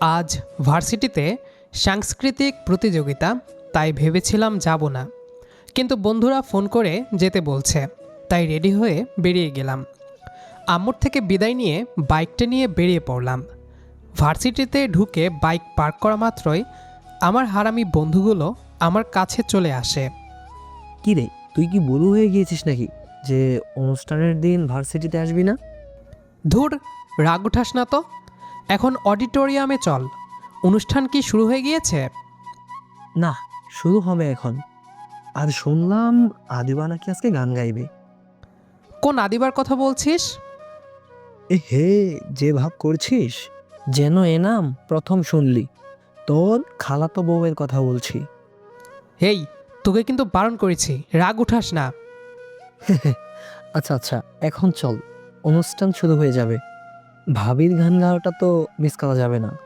আজ ভার্সিটিতে সাংস্কৃতিক প্রতিযোগিতা তাই ভেবেছিলাম যাব না। কিন্তু বন্ধুরা ফোন করে যেতে বলছে তাই রেডি হয়ে বেরিয়ে গেলাম। আম্মুর থেকে বিদায় নিয়ে বাইকটা নিয়ে বেরিয়ে পড়লাম। ভার্সিটিতে ঢুকে বাইক পার্ক করা মাত্রই আমার হারামি বন্ধুগুলো আমার কাছে চলে আসে। কি রে তুই কি বুড়ো হয়ে গিয়েছিস নাকি যে অনুষ্ঠানের দিন ভার্সিটিতে আসবি না? ধুর রাগ উঠাস না তো। এখন অডিটোরিয়ামে চল। অনুষ্ঠান কি শুরু হয়ে গিয়েছে? না শুরু হবে এখন। আর শুনলাম আদিবা নাকি আজকে গান গাইবে। কোন আদিবার কথা বলছিস? এ হে যে ভাব করছিস যেন এ নাম প্রথম শুনলি। তোর খালাতো বউয়ের কথা বলছি। হেই তোকে কিন্তু বারণ করেছি রাগ উঠাস না। আচ্ছা আচ্ছা এখন চল। অনুষ্ঠান শুরু হয়ে যাবে। ভাবির গান গাওয়াটা তো মিস করা যাবে না।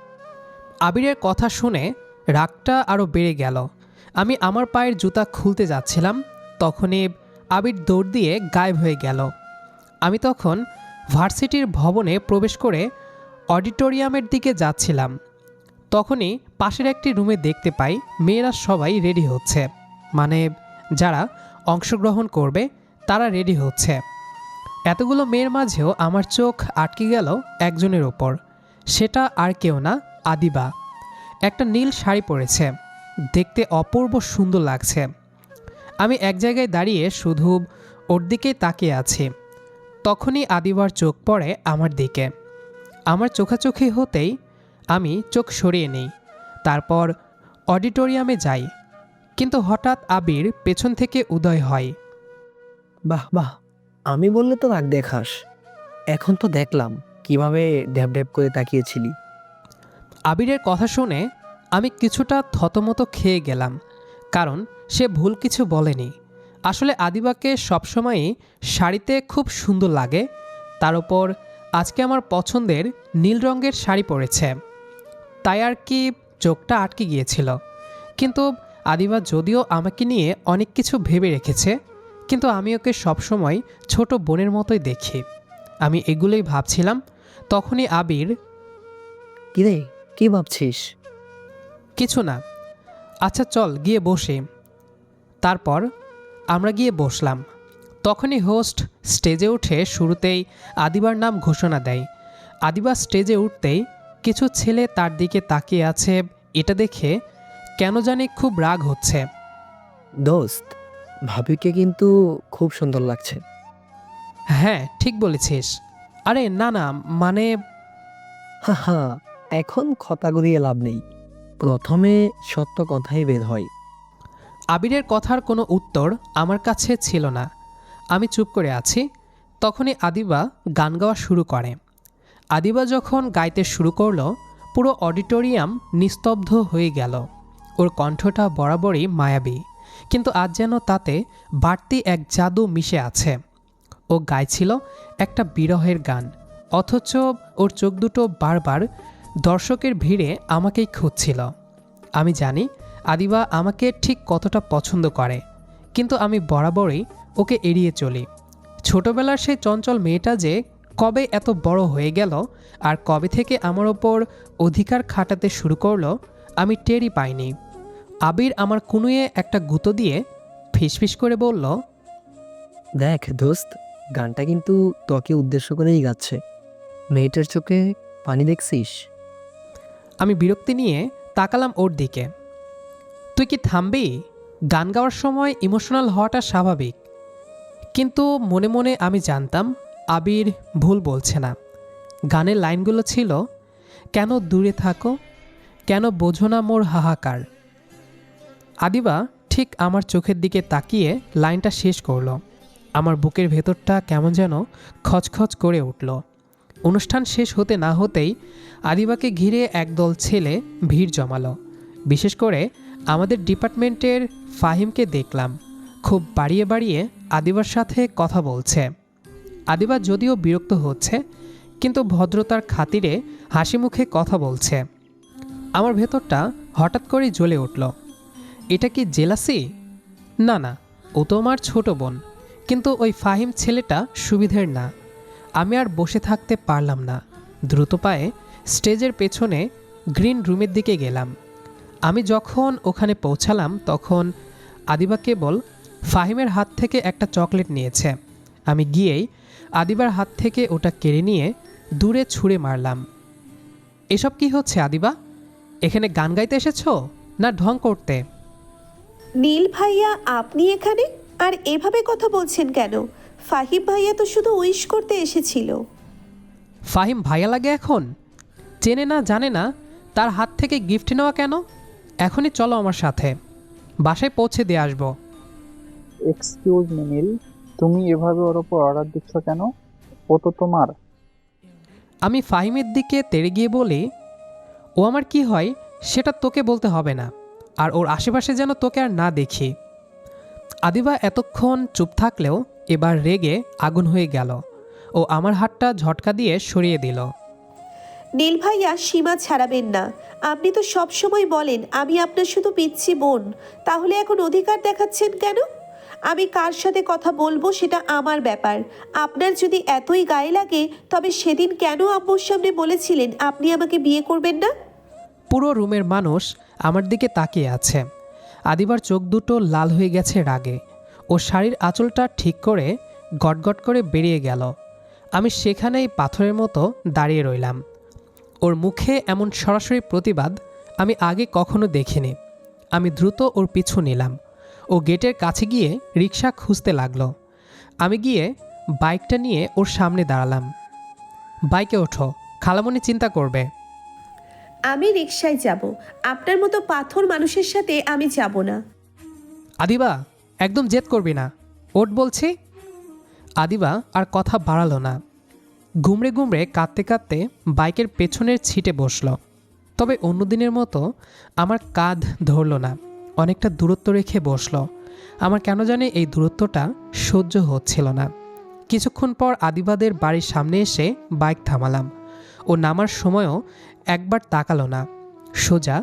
আবিরের কথা শুনে রাগটা আরও বেড়ে গেল। আমি আমার পায়ের জুতা খুলতে যাচ্ছিলাম, তখনই আবির দৌড় দিয়ে গায়েব হয়ে গেল। আমি তখন ভার্সিটির ভবনে প্রবেশ করে অডিটোরিয়ামের দিকে যাচ্ছিলাম। তখনই পাশের একটি রুমে দেখতে পাই, মেয়েরা সবাই রেডি হচ্ছে। মানে যারা অংশগ্রহণ করবে, তারা রেডি হচ্ছে। এতগুলো মেয়ের মাঝেও আমার চোখ আটকে গেল একজনের ওপর। সেটা আর কেউ না, আদিবা। একটা নীল শাড়ি পরেছে। দেখতে অপূর্ব সুন্দর লাগছে। আমি এক জায়গায় দাঁড়িয়ে শুধু ওর দিকেই তাকিয়ে আছি। তখনই আদিবার চোখ পড়ে আমার দিকে। আমার চোখাচোখি হতেই আমি চোখ সরিয়ে নিই। তারপর অডিটোরিয়ামে যাই। কিন্তু হঠাৎ আবির পেছন থেকে উদয় হয়। বাহ বাহ। আমি বললে তো রাগ দেখাস। এখন তো দেখলাম কীভাবে ড্যাব ড্যাব করে তাকিয়েছিলি। আবিরের কথা শুনে আমি কিছুটা থতমতো খেয়ে গেলাম, কারণ সে ভুল কিছু বলেনি। আসলে আদিবাকে সবসময়ই শাড়িতে খুব সুন্দর লাগে, তার উপর আজকে আমার পছন্দের নীল রঙের শাড়ি পরেছে। তাই আর কি চোখটা আটকে গিয়েছিল। কিন্তু আদিবা যদিও আমাকে নিয়ে অনেক কিছু ভেবে রেখেছে কিন্তু আমি ওকে সবসময় ছোট বোনের মতোই দেখি। আমি এগুলোই ভাবছিলাম তখনই আবির কিরে কি ভাবছিস? কিছু না। আচ্ছা চল গিয়ে বসে। তারপর আমরা গিয়ে বসলাম। তখনই হোস্ট স্টেজে উঠে শুরুতেই আদিবার নাম ঘোষণা দেয়। আদিবা স্টেজে উঠতেই কিছু ছেলে তার দিকে তাকিয়ে আছে এটা দেখে কেন জানি খুব রাগ হচ্ছে। দোস্ত ভাবিকে কিন্তু খুব সুন্দর লাগছে। হ্যাঁ ঠিক বলেছিস। আরে না না মানে হা হা এখন কথা গড়িয়ে লাভ নেই। প্রথমে সত্য কথাই বের হয়। আবিরের কথার কোনো উত্তর আমার কাছে ছিল না। আমি চুপ করে আছি। তখনই আদিবা গান গাওয়া শুরু করে। আদিবা যখন গাইতে শুরু করল পুরো অডিটোরিয়াম নিস্তব্ধ হয়ে গেল। ওর কণ্ঠটা বরাবরই মায়াবী। কিন্তু আজ যেন তাতে বাড়তি এক জাদু মিশে আছে। ও গাইছিল একটা বিরহের গান। অথচ ওর চোখ দুটো বারবার দর্শকের ভিড়ে আমাকেই খুঁজছিল। আমি জানি আদিবা আমাকে ঠিক কতটা পছন্দ করে। কিন্তু আমি বরাবরই ওকে এড়িয়ে চলি। ছোটবেলার সেই চঞ্চল মেয়েটা যে কবে এত বড় হয়ে গেল আর কবে থেকে আমার ওপর অধিকার খাটাতে শুরু করল, আমি টেরই পাইনি। আবির আমার কুনুয়ে একটা গুঁতো দিয়ে ফিসফিস করে বলল দেখ দোস্ত গানটা কিন্তু তোকে উদ্দেশ্য করেই গাচ্ছে। মেয়েটার চোখে পানি দেখছিস? আমি বিরক্তি নিয়ে তাকালাম ওর দিকে। তুই কি থামবি? গান গাওয়ার সময় ইমোশনাল হওয়াটা স্বাভাবিক। কিন্তু মনে মনে আমি জানতাম আবির ভুল বলছে না। গানের লাইনগুলো ছিল কেন দূরে থাকো? কেন বোঝো না মোর হাহাকার? আদিবা ঠিক আমার চোখের দিকে তাকিয়ে লাইনটা শেষ করল। আমার বুকের ভেতরটা কেমন যেন খচখচ করে উঠল। অনুষ্ঠান শেষ হতে না হতেই আদিবাকে ঘিরে একদল ছেলে ভিড় জমালো। বিশেষ করে আমাদের ডিপার্টমেন্টের ফাহিমকে দেখলাম। খুব বাড়িয়ে বাড়িয়ে আদিবার সাথে কথা বলছে। আদিবা যদিও বিরক্ত হচ্ছে, কিন্তু ভদ্রতার খাতিরে হাসি মুখে কথা বলছে। আমার ভেতরটা হঠাৎ করে জ্বলে উঠল। এটা কি জেলাসি? না না, ও তো আমার ছোট বোন। কিন্তু ওই ফাহিম ছেলেটা সুবিধের না। আমি আর বসে থাকতে পারলাম না। দ্রুত পায়ে স্টেজের পেছনে গ্রিন রুমের দিকে গেলাম। আমি যখন ওখানে পৌঁছালাম, তখন আদিবা কেবল ফাহিমের হাত থেকে একটা চকলেট নিয়েছে। আমি গিয়েই আদিবার হাত থেকে ওটা কেড়ে নিয়ে দূরে ছুঁড়ে মারলাম। এসব কি হচ্ছে আদিবা? এখানে গান গাইতে এসেছ? না ঢং করতে? নীল ভাইয়া আপনি এখানে? আর এভাবে কথা বলছেন কেন? ফাহিম ভাইয়া তো শুধু উইশ করতে এসেছিল। ফাহিম ভাইয়া লাগে এখন? চেনে না জানে না তার হাত থেকে গিফট নেওয়া কেন? এখনই চলো আমার সাথে। বাসায় পৌঁছে দিয়ে আসব। Excuse me Neel. তুমি এভাবে ওর ওপর অর্ডার দিচ্ছ কেন? ও তো তোমার। আমি ফাহিমের দিকে তেড়ে গিয়ে বলি ও আমার কি হয় সেটা তোকে বলতে হবে না। আর ওর আশেপাশে যেন তোকে আর না দেখি। আদিবা এতক্ষণ চুপ থাকলেও এবার রেগে আগুন হয়ে গেল ও আমার হাতটা ঝটকা দিয়ে সরিয়ে দিল। নীল ভাইয়া সীমা ছাড়াবেন না। আপনি তো সব সময় বলেন আমি আপনার শুধু পিচ্ছি বোন। তাহলে এখন অধিকার দেখাচ্ছেন কেন? আমি কার সাথে কথা বলব সেটা আমার ব্যাপার। আপনার যদি এতই গায়ে লাগে তবে সেদিন কেন আব্বুর সামনে বলেছিলেন আপনি আমাকে বিয়ে করবেন না? পুরো রুমের মানুষ আমার দিকে তাকিয়ে আছে। আদিবার চোখ দুটো লাল হয়ে গেছে রাগে। ও শাড়ির আঁচলটা ঠিক করে গটগট করে বেরিয়ে গেল। আমি সেখানেই পাথরের মতো দাঁড়িয়ে রইলাম। ওর মুখে এমন সরাসরি প্রতিবাদ আমি আগে কখনো দেখিনি। আমি দ্রুত ওর পিছু নিলাম। ও গেটের কাছে গিয়ে রিক্সা খুঁজতে লাগল। আমি গিয়ে বাইকটা নিয়ে ওর সামনে দাঁড়ালাম। বাইকে ওঠো, খালামণি চিন্তা করবে। আমি রিক্সায় যাব। আপনার মতো পাথর মানুষের সাথে আমি যাব না। আদিবা, একদম জেদ করবি না। ওট বলছি, আদিবা আর কথা বাড়ালো না। গুমড়ে ঘুমড়ে কাঁদতে কাঁদতে বাইকের পেছনের ছিটে বসল। তবে অন্যদিনের মতো আমার কাঁধ ধরলো না। অনেকটা দূরত্ব রেখে বসল। আমার কেন জানে এই দূরত্বটা সহ্য হচ্ছিল না। কিছুক্ষণ পর আদিবাদের বাড়ির সামনে এসে বাইক থামালাম। ও নামার সময়ও একবার তাকালো না। সোজা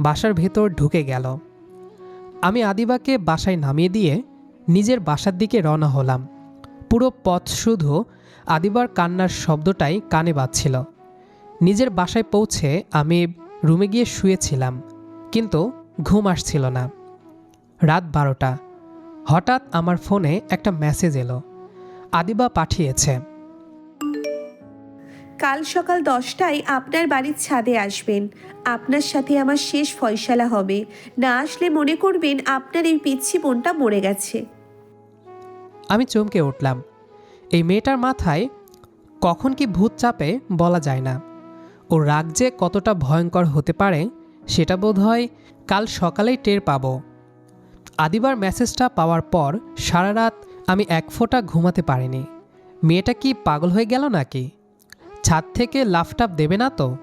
বাসার ভেতর ঢুকে গেল। আমি আদিবাকে বাসায় নামিয়ে দিয়ে নিজের বাসার দিকে রওনা হলাম। পুরো পথ শুধু আদিবার কান্নার শব্দটাই কানে বাজছিল। নিজের বাসায় পৌঁছে আমি রুমে গিয়ে শুয়েছিলাম, কিন্তু ঘুম আসছিল না। রাত বারোটা। হঠাৎ আমার ফোনে একটা মেসেজ এলো। আদিবা পাঠিয়েছে। কাল সকাল দশটায় আপনার বাড়ির ছাদে আসবেন। আপনার সাথে আমার শেষ ফয়সালা হবে। না আসলে মনে করবেন আপনার এই পিচ্ছি বোনটা মরে গেছে। আমি চমকে উঠলাম। এই মেয়েটার মাথায় কখন কি ভূত চাপে বলা যায় না। ওর রাগ যে কতটা ভয়ঙ্কর হতে পারে, সেটা বোধ হয় কাল সকালেই টের পাবো। আদিবার মেসেজটা পাওয়ার পর সারা রাত আমি এক ফোঁটা ঘুমাতে পারিনি। মেয়েটা কি পাগল হয়ে গেল নাকি? ছাদ থেকে লাফটাপ দেবে না তো?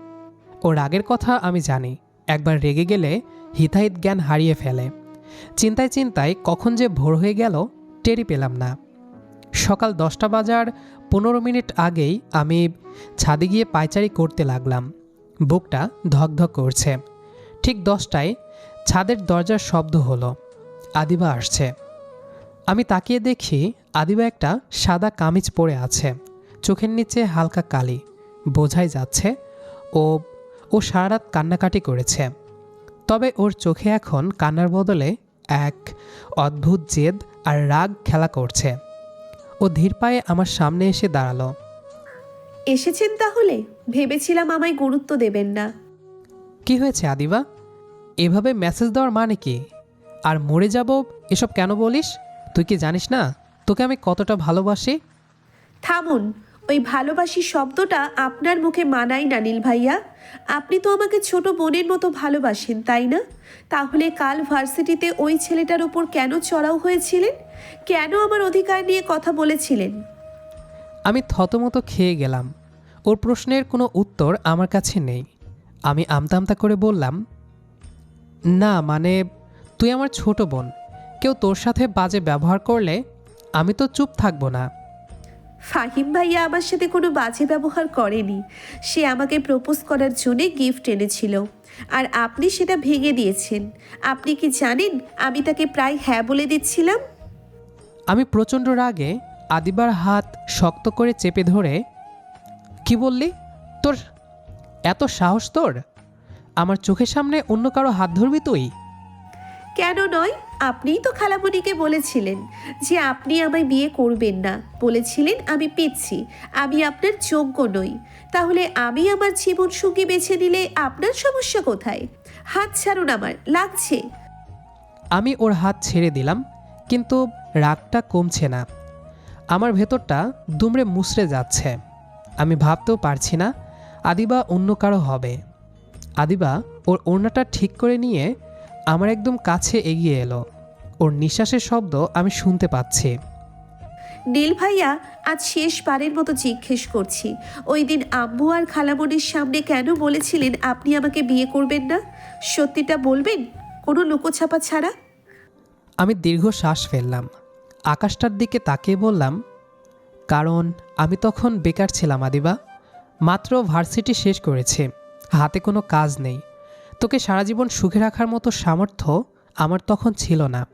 ও রাগের কথা আমি জানি। একবার রেগে গেলে হিতাহিত জ্ঞান হারিয়ে ফেলে। চিন্তায় চিন্তায় কখন যে ভোর হয়ে গেল, টেরই পেলাম না। সকাল দশটা বাজার, পনেরো মিনিট আগেই আমি ছাদে গিয়ে পায়চারি করতে লাগলাম। বুকটা ধকধক করছে। ঠিক দশটায় ছাদের দরজার শব্দ হলো। আদিবা আসছে। আমি তাকিয়ে দেখি আদিবা একটা সাদা কামিজ পরে আছে। চোখের নিচে হালকা কালি। বোঝাই যাচ্ছে ও ও সারা রাত কান্নাকাটি করেছে। তবে ওর চোখে এখন কান্নার বদলে এক অদ্ভুত জেদ আর রাগ খেলা করছে। ও ধীর পায়ে আমার সামনে এসে দাঁড়াল। এসেছেন তাহলে? ভেবেছিলাম আমায় গুরুত্ব দেবেন না। কি হয়েছে আদিবা? এভাবে মেসেজ দেওয়ার মানে কি? আর মরে যাব এসব কেন বলিস? তুই কি জানিস না? তোকে আমি কতটা ভালোবাসি? থামুন ওই ভালোবাসি শব্দটা আপনার মুখে মানায় না নীল ভাইয়া। আপনি তো আমাকে ছোট বোনের মতো ভালোবাসেন, তাই না? তাহলে কাল ভার্সিটিতে ওই ছেলেটার উপর কেন চড়াও হয়েছিলেন? কেন আমার অধিকার নিয়ে কথা বলেছিলেন? আমি থতমতো খেয়ে গেলাম। ওর প্রশ্নের কোনো উত্তর আমার কাছে নেই। আমি আমতা আমতা করে বললাম, না মানে তুই আমার ছোট বোন। কেউ তোর সাথে বাজে ব্যবহার করলে আমি তো চুপ থাকব না। ফাহিম ভাইয়া আমার সাথে কোনো বাজে ব্যবহার করেনি। সে আমাকে প্রপোজ করার জন্যে গিফট এনেছিল। আর আপনি সেটা ভেঙে দিয়েছেন। আপনি কি জানেন আমি তাকে প্রায় হ্যাঁ বলে দিচ্ছিলাম? আমি প্রচণ্ড রাগে আদিবার হাত শক্ত করে চেপে ধরে, কি বললি? তোর এত সাহস তোর? আমার চোখের সামনে অন্য কারও হাত ধরবি তুই? কেন নয়? আপনিই তো খালামণিকে বলেছিলেন যে আপনি আমায় বিয়ে করবেন না। বলেছিলেন, আমি পিচ্ছি, আমি আপনার যোগ্য নই। তাহলে আমি আমার জীবন সঙ্গী বেছে নিলে আপনার সমস্যা কোথায়? হাত ছাড়ুন আমার, লাগছে। আমি ওর হাত ছেড়ে দিলাম, কিন্তু রাগটা কমছে না। আমার ভেতরটা দুমড়ে মুচড়ে যাচ্ছে। আমি ভাবতেও পারছি না, আদিবা অন্য কারও হবে। আদিবা ওর ওড়নাটা ঠিক করে নিয়ে আমার একদম কাছে এগিয়ে এলো। ওর নিঃশ্বাসের শব্দ আমি শুনতে পাচ্ছি। নীল ভাইয়া আজ শেষবারের মতো জিজ্ঞেস করছি ওই দিন আম্মু আর খালামণির সামনে কেন বলেছিলেন আপনি আমাকে বিয়ে করবেন না? সত্যিটা বলবেন? কোনো লুকোছাপা ছাড়া? আমি দীর্ঘ শ্বাস ফেললাম। আকাশটার দিকে তাকিয়ে বললাম কারণ আমি তখন বেকার ছিলাম আদিবা। মাত্র ভার্সিটি শেষ করেছে। হাতে কোনো কাজ নেই। তোকে সারা জীবন সুখে রাখার মতো সামর্থ্য আমার তখন ছিল না।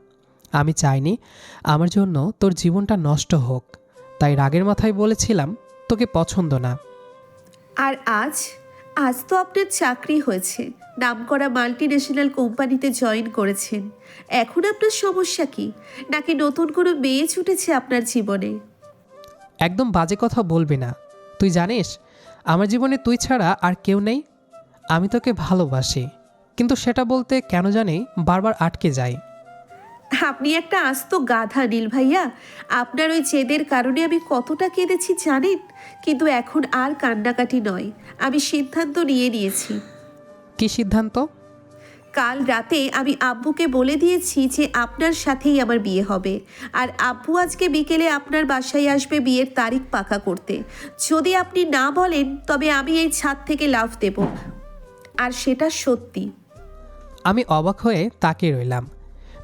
আমি চাইনি আমার জন্য তোর জীবনটা নষ্ট হোক। তাই রাগের মাথায় বলেছিলাম তোকে পছন্দ না। আর আজ আজ তো আপনার চাকরি হয়েছে। নামকরা মাল্টি ন্যাশনাল কোম্পানিতে জয়েন করেছেন। এখন আপনার সমস্যা কি? নাকি নতুন কোনো মেয়ে ছুটেছে আপনার জীবনে? একদম বাজে কথা বলবি না। তুই জানিস আমার জীবনে তুই ছাড়া আর কেউ নেই। আমি তোকে ভালোবাসি। কিন্তু সেটা বলতে কেন জানি বারবার আটকে যায়। আপনি একটা আস্ত গাধা নীল ভাইয়া। আপনার ওই জেদের কারণে আমি কতটা কেঁদেছি জানেন? কিন্তু এখন আর কান্নাকাটি নয়। আমি সিদ্ধান্ত নিয়ে নিয়েছি। কি সিদ্ধান্ত? কাল রাতে আমি আব্বুকে বলে দিয়েছি যে আপনার সাথেই আমার বিয়ে হবে। আর আব্বু আজকে বিকেলে আপনার বাসায় আসবে বিয়ের তারিখ পাকা করতে। যদি আপনি না বলেন তবে আমি এই ছাদ থেকে লাফ দেব। আর সেটা সত্যি। আমি অবাক হয়ে তাকিয়ে রইলাম।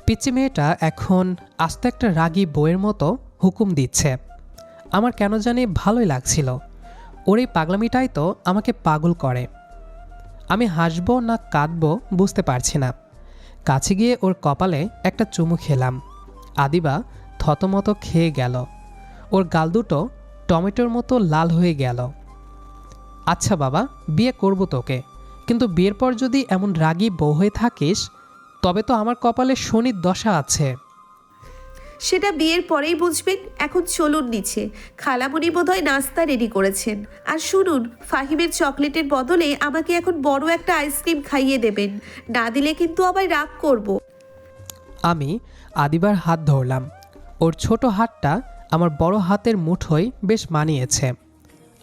পিচ্চি মেয়েটা এখন আস্তে একটা রাগী বইয়ের মতো হুকুম দিচ্ছে। আমার কেন জানি ভালোই লাগছিল। ওর এই পাগলামিটাই তো আমাকে পাগল করে। আমি হাসব না কাঁদবো বুঝতে পারছি না। কাছে গিয়ে ওর কপালে একটা চুমু খেলাম। আদিবা থতমত খেয়ে গেল। ওর গাল দুটো টমেটোর মতো লাল হয়ে গেল। আচ্ছা বাবা, বিয়ে করব তোকে। কিন্তু বিয়ের পর যদি এমন রাগী বউ হয়ে থাকিস তবে তো আমার কপালে শনির দশা আছে। সেটা বিয়ের পরেই বুঝবেন এখন চলুন নিচে। খালামণি বোধহয় নাস্তা রেডি করেছেন। আর শুনুন ফাহিমের চকলেটের বদলে আমাকে এখন বড় একটা আইসক্রিম খাইয়ে দেবেন। না দিলে কিন্তু আবার রাগ করব। আমি আদিবার হাত ধরলাম। ওর ছোট হাতটা আমার বড় হাতের মুঠোয় বেশ মানিয়েছে।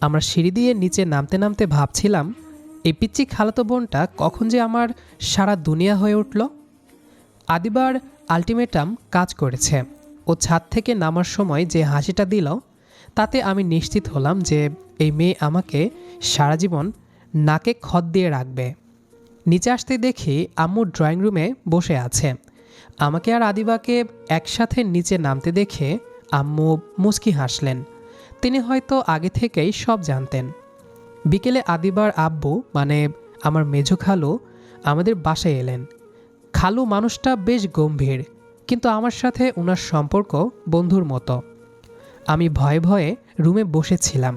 আমরা সিঁড়ি দিয়ে নিচে নামতে নামতে ভাবছিলাম এই পিচ্চি খালাতো বোনটা কখন যে আমার সারা দুনিয়া হয়ে উঠল? আদিবার আলটিমেটাম কাজ করেছে। ও ছাদ থেকে নামার সময় যে হাসিটা দিল, তাতে আমি নিশ্চিত হলাম যে এই মেয়ে আমাকে সারা জীবন নাকে খত দিয়ে রাখবে। নিচে আসতে দেখি আম্মু ড্রয়িং রুমে বসে আছে। আমাকে আর আদিবাকে একসাথে নিচে নামতে দেখে আম্মু মুচকি হাসলেন। তিনি হয়তো আগে থেকেই সব জানতেন। বিকেলে আদিবার আব্বু মানে আমার মেজো খালু, আমাদের বাসায় এলেন। খালু মানুষটা বেশ গম্ভীর, কিন্তু আমার সাথে ওনার সম্পর্ক বন্ধুর মতো। আমি ভয়ে ভয়ে রুমে বসেছিলাম।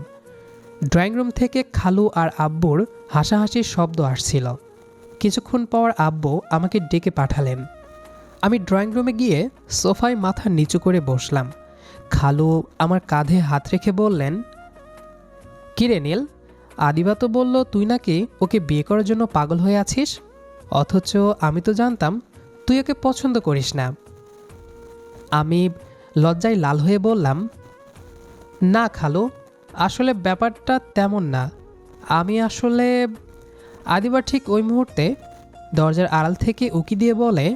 ড্রয়িং রুম থেকে খালু আর আব্বুর হাসাহাসির শব্দ আসছিল। কিছুক্ষণ পর আব্বু আমাকে ডেকে পাঠালেন। আমি ড্রয়িং রুমে গিয়ে সোফায় মাথা নিচু করে বসলাম। খালু আমার কাঁধে হাত রেখে বললেন, কিরে নীল আদিবা তো বলল তুই নাকি ওকে বিয়ে করার জন্য পাগল হয়ে আছিস? অথচ আমি তো জানতাম তুই ওকে পছন্দ করিস না। আমি লজ্জায় লাল হয়ে বললাম না খালো আসলে ব্যাপারটা তেমন না। আমি আসলে আদিবা ঠিক ওই মুহূর্তে দরজার আড়াল থেকে উকি দিয়ে বলে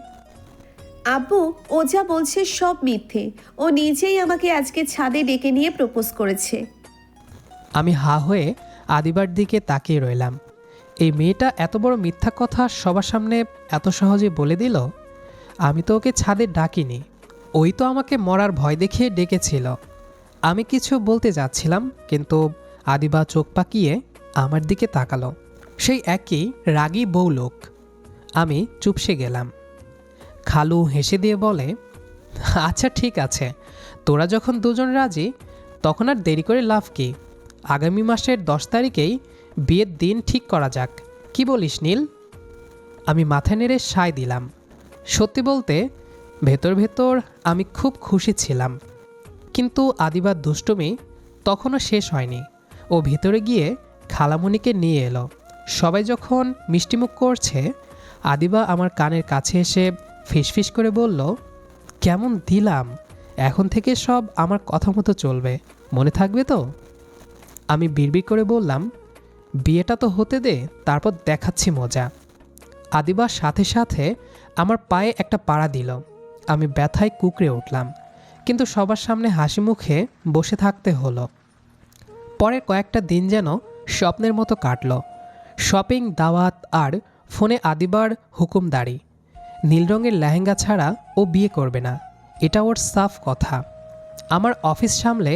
আব্বু ও যা বলছে সব মিথ্যে। ও নিজেই আমাকে আজকে ছাদে ডেকে নিয়ে প্রপোজ করেছে। আমি হা হয়ে আদিবার দিকে তাকিয়ে রইলাম। এই মেয়েটা এত বড় মিথ্যা কথা সবার সামনে এত সহজে বলে দিল? আমি তো ওকে ছাদে ডাকিনি। ওই তো আমাকে মরার ভয় দেখিয়ে ডেকেছিল। আমি কিছু বলতে যাচ্ছিলাম, কিন্তু আদিবা চোখ পাকিয়ে আমার দিকে তাকালো। সেই একই রাগী বউ লোক। আমি চুপসে গেলাম। খালু হেসে দিয়ে বলে আচ্ছা ঠিক আছে। তোরা যখন দুজন রাজি, তখন আর দেরি করে লাভ কি? আগামী মাসের দশ তারিখেই বিয়ের দিন ঠিক করা যাক। কি বলিস নীল? আমি মাথা নেড়ে সায় দিলাম। সত্যি বলতে, ভেতর ভেতর আমি খুব খুশি ছিলাম। কিন্তু আদিবার দুষ্টুমি তখনও শেষ হয়নি। ও ভিতরে গিয়ে খালামণিকে নিয়ে এলো। সবাই যখন মিষ্টিমুখ করছে আদিবা আমার কানের কাছে এসে ফিসফিস করে বলল, কেমন দিলাম, এখন থেকে সব আমার কথা মতো চলবে। মনে থাকবে তো? আমি বিড়বিড় করে বললাম, বিয়েটা তো হতে দে, তারপর দেখাচ্ছি মজা। আদিবার সাথে সাথে আমার পায়ে একটা পাড়া দিল। আমি ব্যথায় কুকড়ে উঠলাম, কিন্তু সবার সামনে হাসি মুখে বসে থাকতে হলো। পরের কয়েকটা দিন যেন স্বপ্নের মতো কাটল। শপিং, দাওয়াত আর ফোনে আদিবার হুকুমদারি নীল রঙের লেহেঙ্গা ছাড়া ও বিয়ে করবে না। এটা ওর সাফ কথা। আমার অফিস সামলে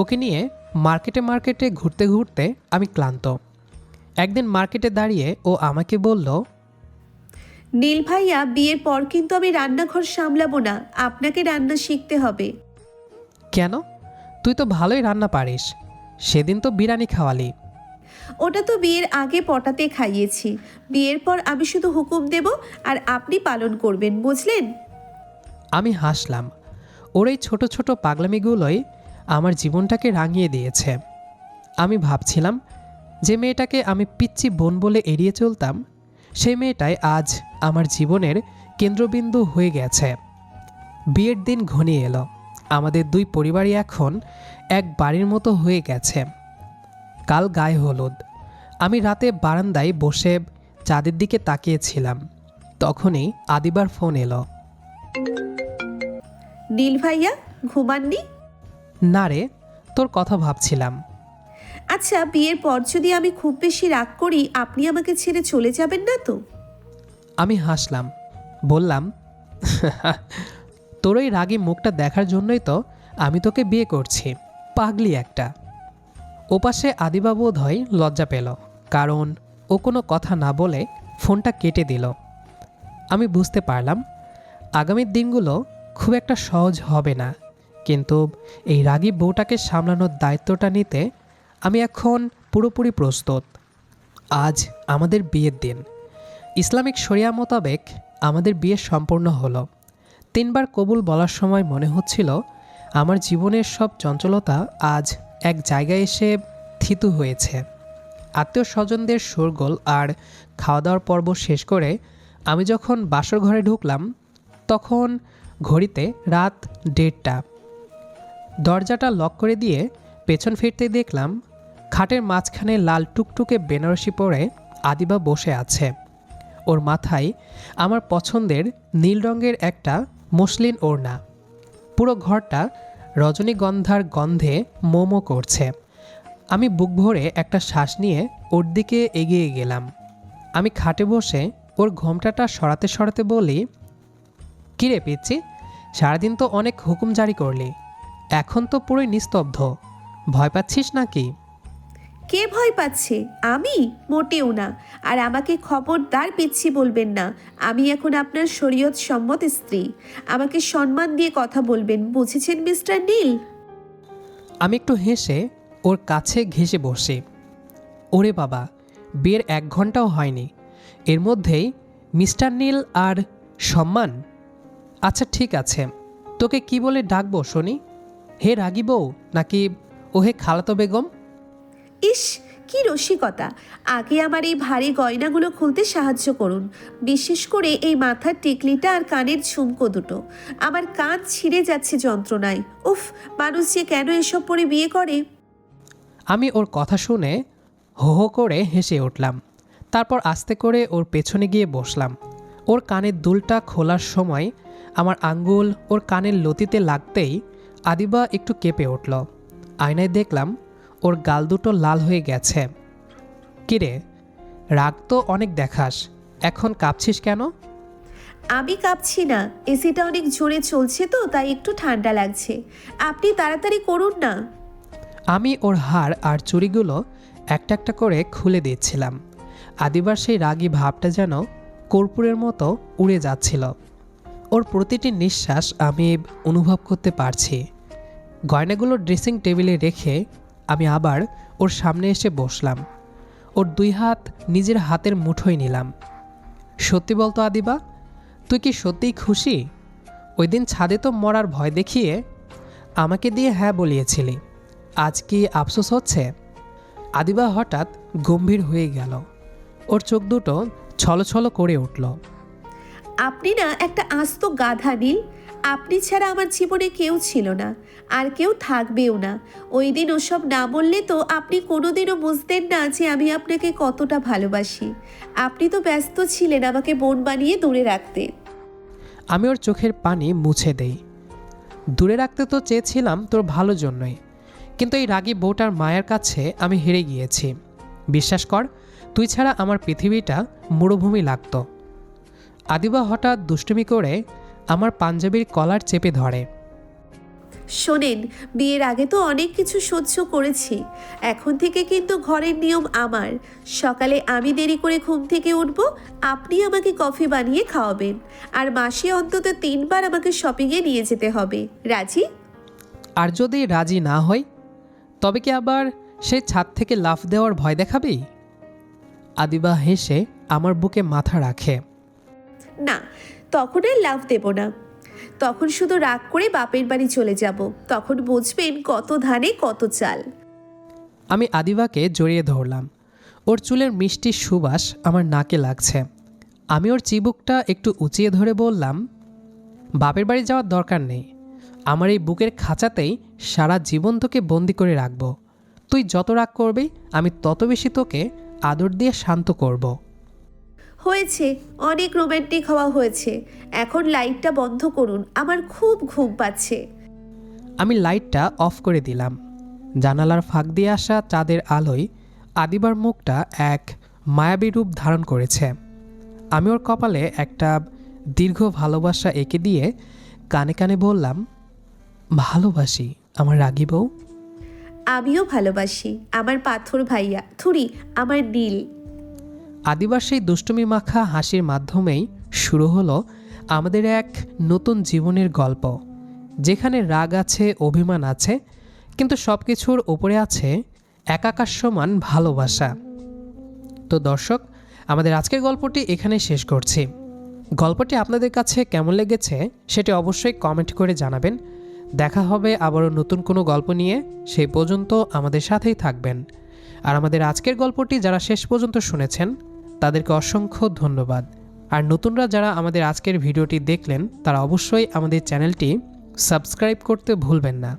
ওকে নিয়ে মার্কেটে মার্কেটে ঘুরতে ঘুরতে আমি ক্লান্ত। একদিন মার্কেটে দাঁড়িয়ে ও আমাকে বলল নীল ভাইয়া বিয়ের পর কিন্তু আমি রান্নাঘর সামলাবো না আপনাকে রান্না শিখতে হবে। কেন? তুই তো ভালোই রান্না পারিস। সেদিন তো বিরিয়ানি খাওয়ালি। ওটা তো বিয়ের আগে পটাতে খাইয়েছি। বিয়ের পর আমি শুধু হুকুম দেব আর আপনি পালন করবেন বুঝলেন? আমি হাসলাম। ওর এই ছোট ছোট পাগলামিগুলোই আমার জীবনটাকে রাঙিয়ে দিয়েছে। আমি ভাবছিলাম যে মেয়েটাকে আমি পিচ্ছি বোন বলে এড়িয়ে চলতাম সেই মেয়েটাই আজ আমার জীবনের কেন্দ্রবিন্দু হয়ে গেছে। বিয়ের দিন ঘনিয়ে এলো। আমাদের দুই পরিবারই এখন এক বাড়ির মতো হয়ে গেছে। কাল গায়ে হলুদ। আমি রাতে বারান্দায় বসে চাঁদের দিকে তাকিয়েছিলাম। তখনই আদিবার ফোন এলো। নীল ভাইয়া, ঘুমাননি? না রে তোর কথা ভাবছিলাম। আচ্ছা বিয়ের পর যদি আমি খুব বেশি রাগ করি আপনি আমাকে ছেড়ে চলে যাবেন না তো? আমি হাসলাম। বললাম তোর ওই রাগী মুখটা দেখার জন্যই তো আমি তোকে বিয়ে করছি। পাগলি একটা। ওপাশে আদিবা বোধ হয় লজ্জা পেল কারণ ও কোনো কথা না বলে ফোনটা কেটে দিল। আমি বুঝতে পারলাম আগামী দিনগুলো খুব একটা সহজ হবে না। কিন্তু এই রাগী বউটাকে সামলানোর দায়িত্বটা নিতে আমি এখন পুরোপুরি প্রস্তুত। আজ আমাদের বিয়ের দিন। ইসলামিক শরিয়া মোতাবেক আমাদের বিয়ে সম্পূর্ণ হলো। তিনবার কবুল বলার সময় মনে হচ্ছিল আমার জীবনের সব চঞ্চলতা আজ এক জায়গায় এসে থিতু হয়েছে। আত্মীয় স্বজনদের শোরগোল আর খাওয়া দাওয়ার পর্ব শেষ করে আমি যখন বাসর ঘরে ঢুকলাম, তখন ঘড়িতে রাত দেড়টা দরজাটা লক করে দিয়ে পেছন ফিরতে দেখলাম খাটের মাঝখানে লাল টুকটুকে বেনারসি পরে আদিবা বসে আছে। ওর মাথায় আমার পছন্দের নীল রঙের একটা মসলিন ওড়না। পুরো ঘরটা রজনীগন্ধার গন্ধে মোমো করছে। আমি বুক ভরে একটা শ্বাস নিয়ে ওর দিকে এগিয়ে গেলাম। আমি খাটে বসে ওর ঘোমটাটা সরাতে সরাতে বলি, কিরে পিচ্ছি সারাদিন তো অনেক হুকুম জারি করলি। এখন তো পুরোই নিস্তব্ধ। ভয় পাচ্ছিস নাকি? কে ভয় পাচ্ছে? আমি? মোটেও না। আর আমাকে খবরদার পিচ্ছি বলবেন না। আমি এখন আপনার শরীয়ত সম্মত স্ত্রী। আমাকে সম্মান দিয়ে কথা বলবেন। বুঝেছেন মিস্টার নীল? আমি একটু হেসে ওর কাছে ঘেসে বসি। ওরে বাবা বিয়ের এক ঘন্টাও হয়নি। এর মধ্যেই মিস্টার নীল আর সম্মান? আচ্ছা ঠিক আছে। তোকে কি বলে ডাকবো শুনি? হে রাগি বউ নাকি ও হে খালাতো বেগম? ইস কি রসিকতা। আগে আমার এই ভারী গয়নাগুলো খুলতে সাহায্য করুন। বিশেষ করে এই মাথার টিকলিটা আর কানের ঝুমকো দুটো। আমার কান ছিঁড়ে যাচ্ছে যন্ত্রণায়। উফ মানুষ যে কেন এসব পরে বিয়ে করে? আমি ওর কথা শুনে হো হো করে হেসে উঠলাম। তারপর আস্তে করে ওর পেছনে গিয়ে বসলাম। ওর কানের দুলটা খোলার সময় আমার আঙ্গুল ওর কানের লতিতে লাগতেই আদিবা একটু কেঁপে উঠল। আয়নায় দেখলাম ওর গাল দুটো লাল হয়ে গেছে। কিরে রাগ তো অনেক দেখাস এখন কাঁপছিস কেন? আমি কাঁপছি না এসিটা অনেক জোরে চলছে তো তাই একটু ঠান্ডা লাগছে। আপনি তাড়াতাড়ি করুন না। আমি ওর হাড় আর চুড়িগুলো একটা একটা করে খুলে দিচ্ছিলাম। আদিবার সেই রাগী ভাবটা যেন কর্পূরের মতো উড়ে যাচ্ছিল। ওর প্রতিটি নিঃশ্বাস আমি অনুভব করতে পারছি। গয়নাগুলো ড্রেসিং টেবিলে রেখে আমি আবার ওর সামনে এসে বসলাম। ওর দুই হাত নিজের হাতের মুঠোয় নিলাম। সত্যি বলতো আদিবা, তুই কি সত্যিই খুশি? ওই দিন ছাদে তো মরার ভয় দেখিয়ে আমাকে দিয়ে হ্যাঁ বলিয়েছিলি। আজ কি আফসোস হচ্ছে? আদিবা হঠাৎ গম্ভীর হয়ে গেল। ওর চোখ দুটো ছলছল করে উঠল। আপনি না একটা আস্ত গাধা নীল আপনি ছাড়া আমার জীবনে কেউ ছিল না, আর কেউ থাকবেও না। ওই দিন ওসব না বললে তো আপনি কোনোদিনও বুঝতেন না যে আমি আপনাকে কতটা ভালোবাসি। আপনি তো ব্যস্ত ছিলেন আমাকে বোন বানিয়ে দূরে রাখতে। আমি ওর চোখের পানি মুছে দেই। দূরে রাখতে তো চেয়েছিলাম তোর ভালো জন্যই, কিন্তু এই রাগী বউটার মায়ের কাছে আমি হেরে গিয়েছি। বিশ্বাস কর, তুই ছাড়া আমার পৃথিবীটা মরুভূমি লাগতো। আদিবা হঠাৎ দুষ্টুমি করে আমার পাঞ্জাবির কলার চেপে ধরে। শোনেন বিয়ের আগে তো অনেক কিছু সহ্য করেছি। এখন থেকে কিন্তু ঘরের নিয়ম আমার। সকালে আমি দেরি করে ঘুম থেকে উঠব আপনি আমাকে কফি বানিয়ে খাওয়াবেন। আর মাসে অন্তত তিনবার আমাকে শপিংয়ে নিয়ে যেতে হবে। রাজি? আর যদি রাজি না হয় তবে কি আবার সে ছাদ থেকে লাফ দেওয়ার ভয় দেখাবি? আদিবা হেসে আমার বুকে মাথা রাখে। না তখন আর লাভ দেব না। তখন শুধু রাগ করে বাপের বাড়ি চলে যাব। তখন বুঝবেন কত ধানে কত চাল। আমি আদিবাকে জড়িয়ে ধরলাম। ওর চুলের মিষ্টি সুবাস আমার নাকে লাগছে। আমি ওর চিবুকটা একটু উঁচিয়ে ধরে বললাম, বাপের বাড়ি যাওয়ার দরকার নেই। আমার এই বুকের খাঁচাতেই সারা জীবন তোকে বন্দি করে রাখব। তুই যত রাগ করবি, আমি তত বেশি তোকে আদর দিয়ে শান্ত করব। হয়েছে অনেক রোম্যান্টিক হওয়া হয়েছে। এখন লাইটটা বন্ধ করুন আমার খুব ঘুম পাচ্ছে। আমি লাইটটা অফ করে দিলাম। জানালার ফাঁক দিয়ে আসা চাঁদের আলোয় আদিবার মুখটা এক মায়াবী রূপ ধারণ করেছে। আমি ওর কপালে একটা দীর্ঘ ভালোবাসা এঁকে দিয়ে কানে কানে বললাম ভালোবাসি আমার রাগী বউ? আমিও ভালোবাসি আমার পাথর ভাইয়া থুরি আমার নীল। আদিবার সেই দুষ্টুমি মাখা হাসির মাধ্যমেই শুরু হলো আমাদের এক নতুন জীবনের গল্প, যেখানে রাগ আছে, অভিমান আছে, কিন্তু সব কিছুর ওপরে আছে একাকার সমান ভালোবাসা। তো দর্শক, আমাদের আজকের গল্পটি এখানে শেষ করছি। গল্পটি আপনাদের কাছে কেমন লেগেছে সেটি অবশ্যই কমেন্ট করে জানাবেন। দেখা হবে আবারও নতুন কোনো গল্প নিয়ে, সেই পর্যন্ত আমাদের সাথেই থাকবেন। আর আমাদের আজকের গল্পটি যারা শেষ পর্যন্ত শুনেছেন তাদেরকে অসংখ্য ধন্যবাদ। আর নতুনরা যারা আমাদের আজকের ভিডিওটি দেখলেন, তারা অবশ্যই আমাদের চ্যানেলটি সাবস্ক্রাইব করতে ভুলবেন না।